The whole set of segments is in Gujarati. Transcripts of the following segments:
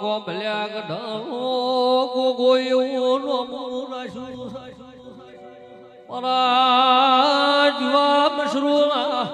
ગોભલ્યા ગઢાનો ગોગોયો નો મુરાશુ મારા જીવા મશરૂના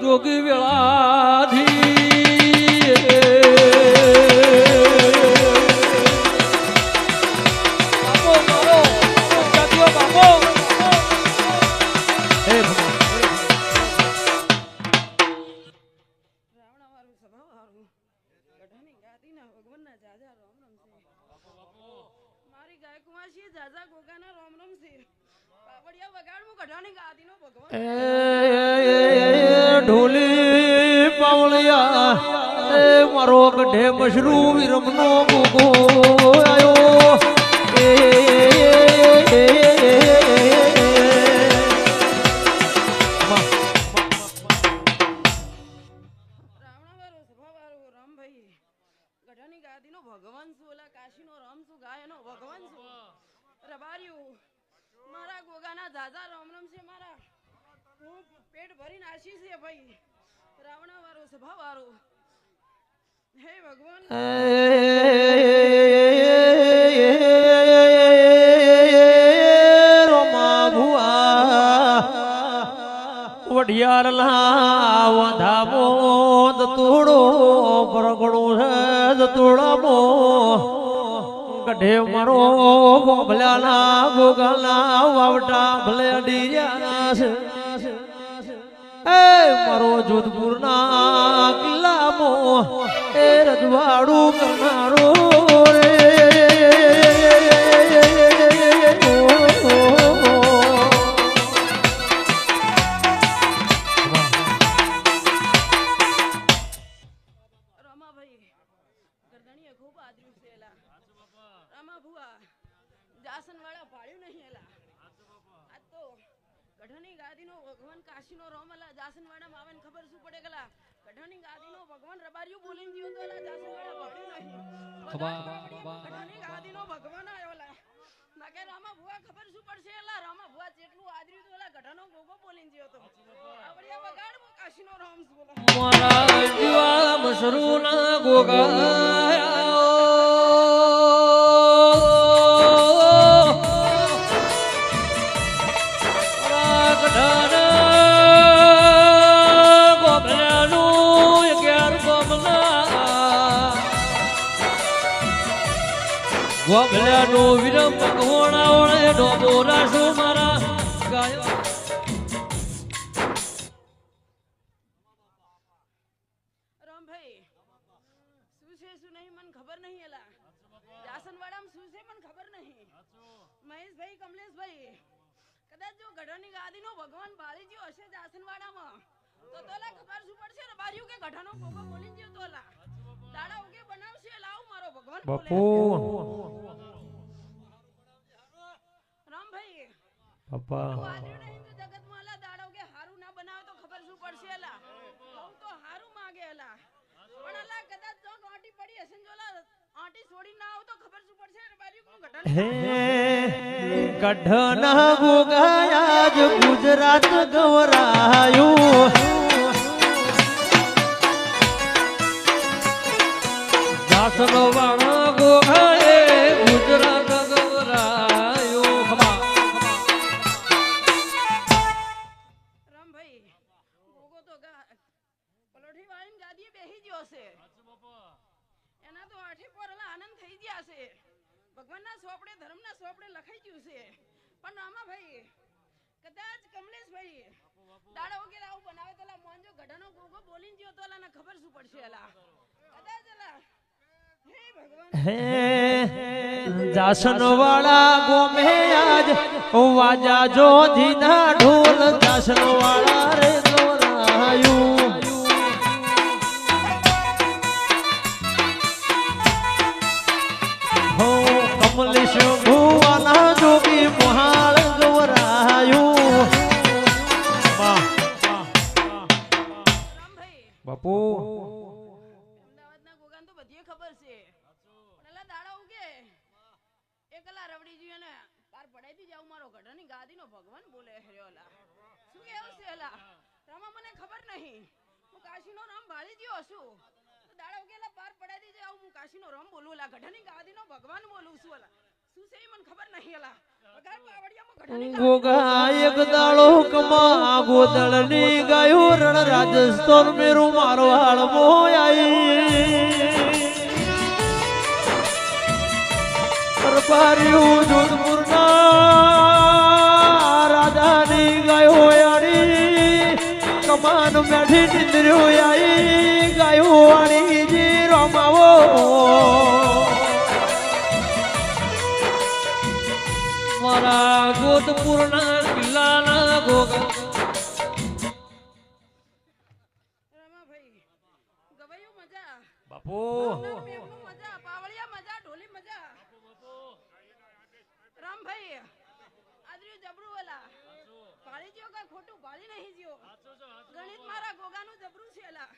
જોગી વેળાધી ગાદીના ભગવાનના જાજા રોમ રોમ છે મારી ગાય કુમારસિંહ જાજા ગોગાના રામ રામ છે પાપડિયા વગાડવું ગઢાની ગાદીનો ભગવાન. ઢોલી પાવળિયા, એ, મારો કઢે મશરૂ વિરમનો ગોગો. રબાર્યું મારા ગોગાના દાદા રામ રામ છે મારા. હું પેટ ભરીને આશી છે ભાઈ. રાવણાવાળો સ્વભાવવાળો હે ભગવાન. રોમા તોડો પરગણો છે તોડામો ગઢે મારો ગોભલાના ભોગલા વાવટા ભલે ડીર્યા એ મારો જોધપુરના કિલ્લામો એ રજવાડું કરનારો જાસન વાળા પાડ્યું નહીં એલા. આ તો ગઢની ગાદીનો ભગવાન કાશીનો રોમ એલા જાસન વાળા માવન ખબર શું પડે ગલા? ગઢની ગાદીનો ભગવાન રબારિયું બોલીને જીવ તો એલા જાસન વાળા ભાળ્યું નહીં ગઢની ગાદીનો ભગવાન આવ્યો એલા. નકે રામા ભુવા ખબર શું પડશે એલા? રામા ભુવા જેટલું આદર્યું તો એલા ગઢનો ગોગો બોલીને જીવ તો. આવડિયા વગાડ કાશીનો રોમ બોલા? મારા જીવા મશરૂના ગોભલાનું વિરમ ભગવાણા ઓળે ડોબો રાશો મારા ગાયો. રામભાઈ શું છે શું નહીં મને ખબર નહીં એલા. જાસનવાડામાં શું છે મને ખબર નહીં. મહેશભાઈ કમલેશભાઈ કદાચ જો ગઢાની ગાદીનો ભગવાન બાળી ગયો હશે જાસનવાડામાં તો તોલા ખબર શું પડશે? કે ગઢાનો કોકો બોલી ગયો તોલા. દાડા ઉગે બનાવશે લાવ મારો ભગવાન બોલે. પપ્પા હારું ના બનાવે જ ગુજરાત શું છે એના તો આઠે પોરેલા આનંદ થઈ ગયા છે. ભગવાનના સોપડે, ધર્મના સોપડે લખાઈ ગયું છે. પણ રામાભાઈ કદાચ કમલેશભાઈ દાડા વગેરે આવું બનાવે તો મોંજો ગઢાનો ગોગો બોલીને ગયો તો એલા ખબર શું પડશે એલા કદાચ એલા જાસન વાળા ગોમે આજ, વાજા જો ધીના ઢોલ જાસન વાળા એકલા રવડી જોઈએ ને પાર પડાઈથી જાવ મારો ગઢાની ગાદીનો ભગવાન બોલે હર્યો શું કેવું છે અલા રામા મને ખબર નહીં. હું કાશીનો રામ ભાળી ગયો છું દાડા ઉગે અલા પાર પડાઈથી જાવ હું કાશીનો રામ બોલું અલા ગઢાની ગાદીનો ભગવાન બોલું છું અલા શું છે ઈ મને ખબર નહીં અલા વગાડ પાવડિયામાં ગઢાની ગાદી- ગોગા એક દાડો કમા ગોદળની ગાયો રણ રાજસ્થાન મેરું મારવાડ મોયાઈ પરપાર્યું જોધપુરના રાધાની ગાયો આડી કમાન મેઠી નિંદ્ર્યો આઈ ગાયો આડી જી રમાવો. મારા ગોતપુરના કિલ્લાના ગોગા. રામાભાઈ ગવાયું મજા? બાપુ નામ એમનું મજા પાવળિયા મજા ઢોલી મજા રામભાઈ આદર્યું જબરું વેલા પાળી જ્યો કઈ ખોટું ભાળી નહીં જ્યો. ગણિત મારા ગોગાનું જબરું છે એલા.